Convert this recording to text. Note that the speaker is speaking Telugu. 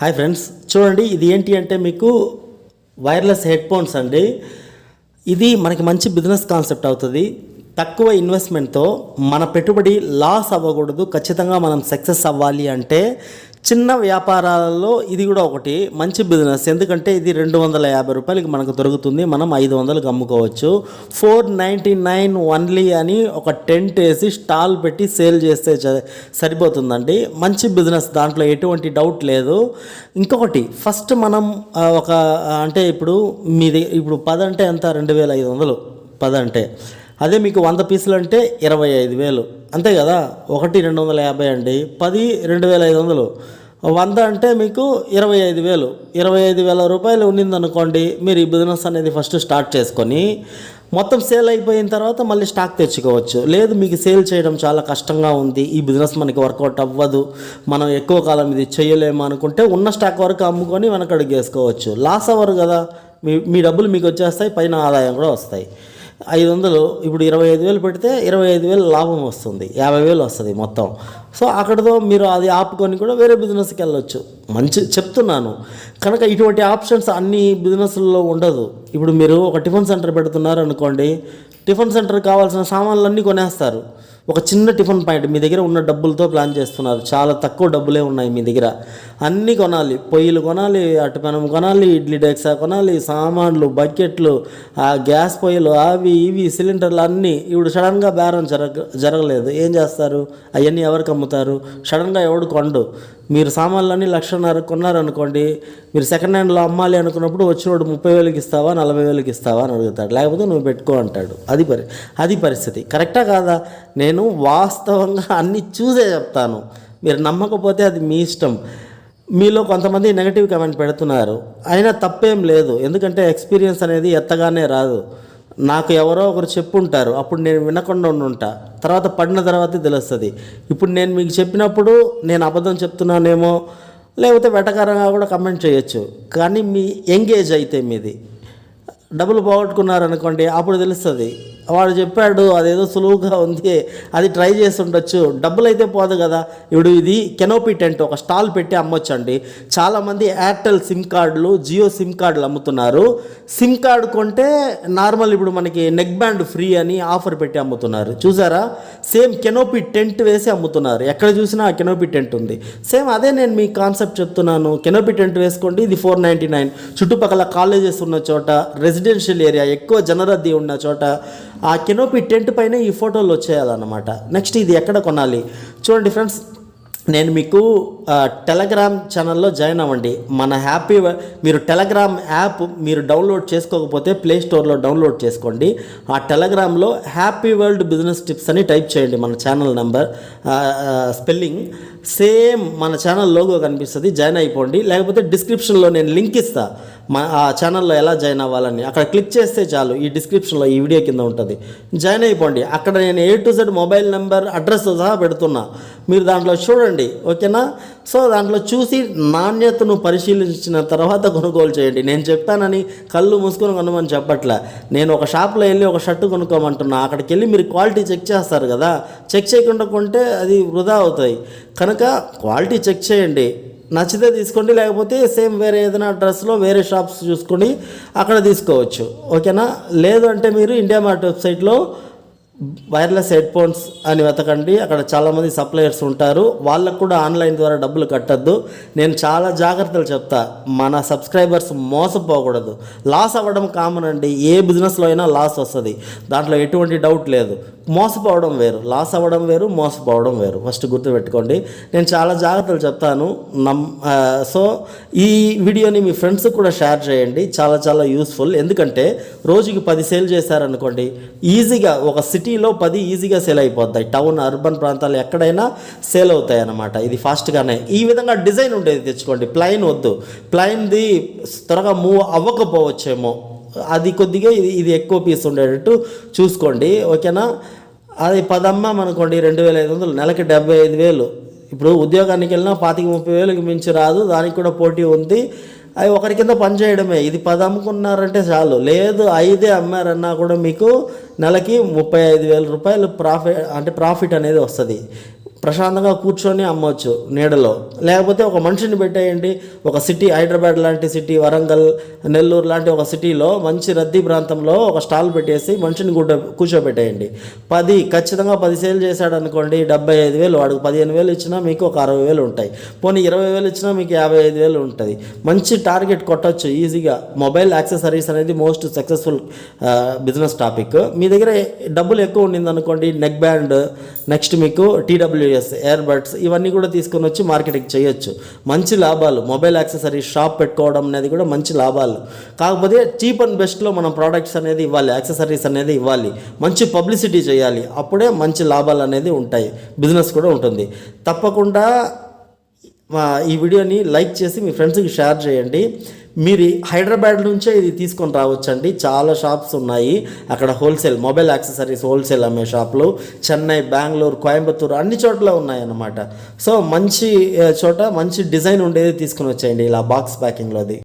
హాయ్ ఫ్రెండ్స్ చూడండి ఇది ఏంటి అంటే మీకు వైర్లెస్ హెడ్ ఫోన్స్ అండి. ఇది మనకి మంచి బిజినెస్ కాన్సెప్ట్ అవుతుంది. తక్కువ ఇన్వెస్ట్మెంట్తో మన పెట్టుబడి లాస్ అవ్వకూడదు. ఖచ్చితంగా మనం సక్సెస్ అవ్వాలి అంటే చిన్న వ్యాపారాలలో ఇది కూడా ఒకటి మంచి బిజినెస్ ఎందుకంటే ఇది రెండు వందల యాభై రూపాయలకి మనకు దొరుకుతుంది. మనం ఐదు వందలకు అమ్ముకోవచ్చు. ఫోర్ నైంటీ నైన్ ఓన్లీ అని ఒక టెంట్ వేసి స్టాల్ పెట్టి సేల్ చేస్తే సరిపోతుందండి. మంచి బిజినెస్ దాంట్లో ఎటువంటి డౌట్ లేదు. ఇంకొకటి ఫస్ట్ మనం ఒక అంటే ఇప్పుడు మీది ఇప్పుడు పది అంటే ఎంత? రెండు వేల ఐదు వందలు పది అంటే అదే మీకు వంద పీసులు అంటే ఇరవై ఐదు వేలు. అంతే కదా? ఒకటి రెండు వందల యాభై అండి. పది రెండు వేల ఐదు వందలు. వంద అంటే మీకు ఇరవై ఐదు వేలు. ఇరవై ఐదు వేల రూపాయలు ఉండిందనుకోండి మీరు ఈ బిజినెస్ అనేది ఫస్ట్ స్టార్ట్ చేసుకొని మొత్తం సేల్ అయిపోయిన తర్వాత మళ్ళీ స్టాక్ తెచ్చుకోవచ్చు. లేదు మీకు సేల్ చేయడం చాలా కష్టంగా ఉంది. ఈ బిజినెస్ మనకి వర్కౌట్ అవ్వదు. మనం ఎక్కువ కాలం ఇది చేయలేము అనుకుంటే ఉన్న స్టాక్ వరకు అమ్ముకొని వెనకడుగు వేసుకోవచ్చు. లాస్ అవ్వరు కదా? మీ మీ డబ్బులు మీకు వచ్చేస్తాయి పైన ఆదాయం కూడా వస్తాయి. ఐదు వందలు ఇప్పుడు ఇరవై ఐదు వేలు పెడితే ఇరవై ఐదు వేలు లాభం వస్తుంది యాభై వేలు వస్తుంది మొత్తం. సో అక్కడతో మీరు అది ఆపుకొని కూడా వేరే బిజినెస్కి వెళ్ళొచ్చు. మంచి చెప్తున్నాను. కనుక ఇటువంటి ఆప్షన్స్ అన్ని బిజినెస్లలో ఉండదు. ఇప్పుడు మీరు ఒక టిఫిన్ సెంటర్ పెడుతున్నారు అనుకోండి టిఫిన్ సెంటర్ కావాల్సిన సామాన్లన్నీ కొనేస్తారు. ఒక చిన్న టిఫిన్ పాయింట్. మీ దగ్గర ఉన్న డబ్బులతో ప్లాన్ చేస్తున్నారు. చాలా తక్కువ డబ్బులే ఉన్నాయి మీ దగ్గర. అన్నీ కొనాలి. పొయ్యిలు కొనాలి అటుపెనం కొనాలి ఇడ్లీ డెక్సా కొనాలి సామాన్లు బకెట్లు ఆ గ్యాస్ పొయ్యిలు అవి ఇవి సిలిండర్లు అన్నీ. ఇప్పుడు సడన్గా బేరం జరగ జరగలేదు. ఏం చేస్తారు? అవన్నీ ఎవరికి అమ్ముతారు? సడన్గా ఎవడు కొండు? మీరు సామాన్లన్నీ లక్షన్నర కొన్నారనుకోండి మీరు సెకండ్ హ్యాండ్లో అమ్మాలి అనుకున్నప్పుడు వచ్చినోడు ముప్పై వేలకి ఇస్తావా నలభై వేలకి ఇస్తావా అని అడుగుతాడు. లేకపోతే నువ్వు పెట్టుకో అంటాడు. అది పరి అది పరిస్థితి. కరెక్టా కాదా? నేను నేను వాస్తవంగా అన్నీ చూసే చెప్తాను. మీరు నమ్మకపోతే అది మీ ఇష్టం. మీలో కొంతమంది నెగటివ్ కమెంట్ పెడుతున్నారు. అయినా తప్పేం లేదు. ఎందుకంటే ఎక్స్పీరియన్స్ అనేది ఎత్తగానే రాదు. నాకు ఎవరో ఒకరు చెప్పుంటారు. అప్పుడు నేను వినకుండా ఉండుంటా. తర్వాత పడిన తర్వాత తెలుస్తుంది. ఇప్పుడు నేను మీకు చెప్పినప్పుడు నేను అబద్ధం చెప్తున్నానేమో లేకపోతే వెటకారంగా కూడా కమెంట్ చేయొచ్చు. కానీ మీ ఎంగేజ్ అయితే మీది. డబ్బులు పోగొట్టుకున్నారనుకోండి అప్పుడు తెలుస్తుంది. వాడు చెప్పాడు అదేదో సులువుగా ఉంది అది ట్రై చేసి ఉండొచ్చు డబ్బులు అయితే పోదు కదా. ఇప్పుడు ఇది కెనోపీ టెంట్ ఒక స్టాల్ పెట్టి అమ్మొచ్చండి. చాలామంది ఎయిర్టెల్ సిమ్ కార్డులు జియో సిమ్ కార్డులు అమ్ముతున్నారు. సిమ్ కార్డు కొంటే నార్మల్ ఇప్పుడు మనకి నెక్ బ్యాండ్ ఫ్రీ అని ఆఫర్ పెట్టి అమ్ముతున్నారు. చూసారా? సేమ్ కెనోపీ టెంట్ వేసి అమ్ముతున్నారు. ఎక్కడ చూసినా ఆ కెనోపీ టెంట్ ఉంది. సేమ్ అదే నేను మీ కాన్సెప్ట్ చెప్తున్నాను. కెనోపీ టెంట్ వేసుకోండి ఇది ఫోర్ నైంటీ నైన్. చుట్టుపక్కల కాలేజెస్ ఉన్న చోట రెసిడెన్షియల్ ఏరియా ఎక్కువ జనరద్దీ ఉన్న చోట ఆ కెనోపీ టెంట్ పైన ఈ ఫోటోలు వచ్చేయాలన్నమాట. నెక్స్ట్ ఇది ఎక్కడ కొనాలి? చూడండి ఫ్రెండ్స్ నేను మీకు టెలగ్రామ్ ఛానల్లో జాయిన్ అవ్వండి. మన హ్యాపీ మీరు టెలగ్రామ్ యాప్ మీరు డౌన్లోడ్ చేసుకోకపోతే ప్లే స్టోర్లో డౌన్లోడ్ చేసుకోండి. ఆ టెలగ్రామ్లో హ్యాపీ వరల్డ్ బిజినెస్ టిప్స్ అని టైప్ చేయండి మన ఛానల్ నెంబర్ స్పెల్లింగ్. సేమ్ మన ఛానల్ లోగో కనిపిస్తుంది జాయిన్ అయిపోండి. లేకపోతే డిస్క్రిప్షన్లో నేను లింక్ ఇస్తా. మా ఆ ఛానల్లో ఎలా జాయిన్ అవ్వాలని అక్కడ క్లిక్ చేస్తే చాలు. ఈ డిస్క్రిప్షన్లో ఈ వీడియో కింద ఉంటుంది. జాయిన్ అయిపోండి. అక్కడ నేను A to Z mobile number address సహా పెడుతున్నా. మీరు దాంట్లో చూడండి. ఓకేనా? సో దాంట్లో చూసి నాణ్యతను పరిశీలించిన తర్వాత కొనుగోలు చేయండి. నేను చెప్పానని కళ్ళు మూసుకొని కొనమని చెప్పట్లే. నేను ఒక షాప్లో వెళ్ళి ఒక షర్ట్ కొనుక్కోమంటున్నా. అక్కడికి వెళ్ళి మీరు క్వాలిటీ చెక్ చేస్తారు కదా. చెక్ చేయకుండా కొంటే అది వృధా అవుతాయి. కనుక క్వాలిటీ చెక్ చేయండి. నచ్చితే తీసుకోండి లేకపోతే సేమ్ వేరే ఏదైనా డ్రెస్లో వేరే షాప్స్ చూసుకొని అక్కడ తీసుకోవచ్చు. ఓకేనా? లేదు అంటే మీరు ఇండియా మార్ట్ వెబ్సైట్లో వైర్లెస్ హెడ్ ఫోన్స్ అని వెతకండి. అక్కడ చాలామంది సప్లయర్స్ ఉంటారు. వాళ్ళకు కూడా ఆన్లైన్ ద్వారా డబ్బులు కట్టద్దు. నేను చాలా జాగ్రత్తలు చెప్తా. మన సబ్స్క్రైబర్స్ మోసపోకూడదు. లాస్ అవ్వడం కామన్ అండి. ఏ బిజినెస్లో అయినా లాస్ వస్తుంది. దాంట్లో ఎటువంటి డౌట్ లేదు. మోసపోవడం వేరు. లాస్ అవ్వడం వేరు మోసపోవడం వేరు. ఫస్ట్ గుర్తుపెట్టుకోండి. నేను చాలా జాగ్రత్తలు చెప్తాను. నమ్ సో ఈ వీడియోని మీ ఫ్రెండ్స్ కూడా షేర్ చేయండి. చాలా చాలా యూస్ఫుల్. ఎందుకంటే రోజుకి పది సేల్ చేశారనుకోండి ఈజీగా ఒక సిటీ సిటీలో పది ఈజీగా సేల్ అయిపోతాయి. టౌన్ అర్బన్ ప్రాంతాలు ఎక్కడైనా సేల్ అవుతాయి అన్నమాట ఇది ఫాస్ట్గానే. ఈ విధంగా డిజైన్ ఉండేది తెచ్చుకోండి. ప్లైన్ వద్దు. ప్లైన్ది త్వరగా మూవ్ అవ్వకపోవచ్చేమో. అది కొద్దిగా ఇది ఇది ఎక్కువ పీస్ ఉండేటట్టు చూసుకోండి. ఓకేనా? అది పదమ్మ అనుకోండి రెండు వేల ఐదు వందలు. నెలకి డెబ్బై ఐదు వేలు. ఇప్పుడు ఉద్యోగానికి వెళ్ళినా పాతిక ముప్పై వేలకు మించి రాదు. దానికి కూడా పోటీ ఉంది. అవి ఒకరి కింద పని చేయడమే. ఇది పది అమ్ముకున్నారంటే చాలు. లేదు ఐదే అమ్మారన్నా కూడా మీకు నెలకి ముప్పై ఐదు వేల రూపాయలు ప్రాఫిట్ అంటే ప్రాఫిట్ అనేది వస్తుంది. ప్రశాంతంగా కూర్చొని అమ్మవచ్చు నీడలో. లేకపోతే ఒక మనిషిని పెట్టేయండి. ఒక సిటీ హైదరాబాద్ లాంటి సిటీ వరంగల్ నెల్లూరు లాంటి ఒక సిటీలో మంచి రద్దీ ప్రాంతంలో ఒక స్టాల్ పెట్టేసి మనిషిని గుడ్డ కూర్చోబెట్టేయండి. పది ఖచ్చితంగా పది సేల్ చేశాడు అనుకోండి డెబ్బై ఐదు వేలు వాడికి పదిహేను వేలు ఇచ్చినా మీకు ఒక అరవై వేలు ఉంటాయి. పోనీ ఇరవై వేలు ఇచ్చినా మీకు యాభై ఐదు వేలు ఉంటుంది. మంచి టార్గెట్ కొట్టచ్చు ఈజీగా. మొబైల్ యాక్సెసరీస్ అనేది మోస్ట్ సక్సెస్ఫుల్ బిజినెస్ టాపిక్. మీ దగ్గర డబ్బులు ఎక్కువ ఉండింది అనుకోండి నెక్ బ్యాండ్ నెక్స్ట్ మీకు టీడబ్ల్యూ ఎయిర్ బడ్స్ ఇవన్నీ కూడా తీసుకొని వచ్చి మార్కెటింగ్ చేయొచ్చు. మంచి లాభాలు. మొబైల్ యాక్సెసరీస్ షాప్ పెట్టుకోవడం అనేది కూడా మంచి లాభాలు. కాకపోతే చీప్ అండ్ బెస్ట్లో మనం ప్రోడక్ట్స్ అనేది ఇవ్వాలి యాక్సెసరీస్ అనేది ఇవ్వాలి. మంచి పబ్లిసిటీ చేయాలి. అప్పుడే మంచి లాభాలు అనేది ఉంటాయి. బిజినెస్ కూడా ఉంటుంది. తప్పకుండా ఈ వీడియోని లైక్ చేసి మీ ఫ్రెండ్స్కి షేర్ చేయండి. మీరు హైదరాబాద్ నుంచే ఇది తీసుకొని రావచ్చండి. చాలా షాప్స్ ఉన్నాయి. అక్కడ హోల్సేల్ మొబైల్ యాక్సెసరీస్ హోల్సేల్ అమ్మే షాపులు. చెన్నై బెంగళూరు కోయంబత్తూరు అన్ని చోట్ల ఉన్నాయన్నమాట. సో మంచి చోట మంచి డిజైన్ ఉండేది తీసుకొని వచ్చేయండి. ఇలా బాక్స్ ప్యాకింగ్లోది.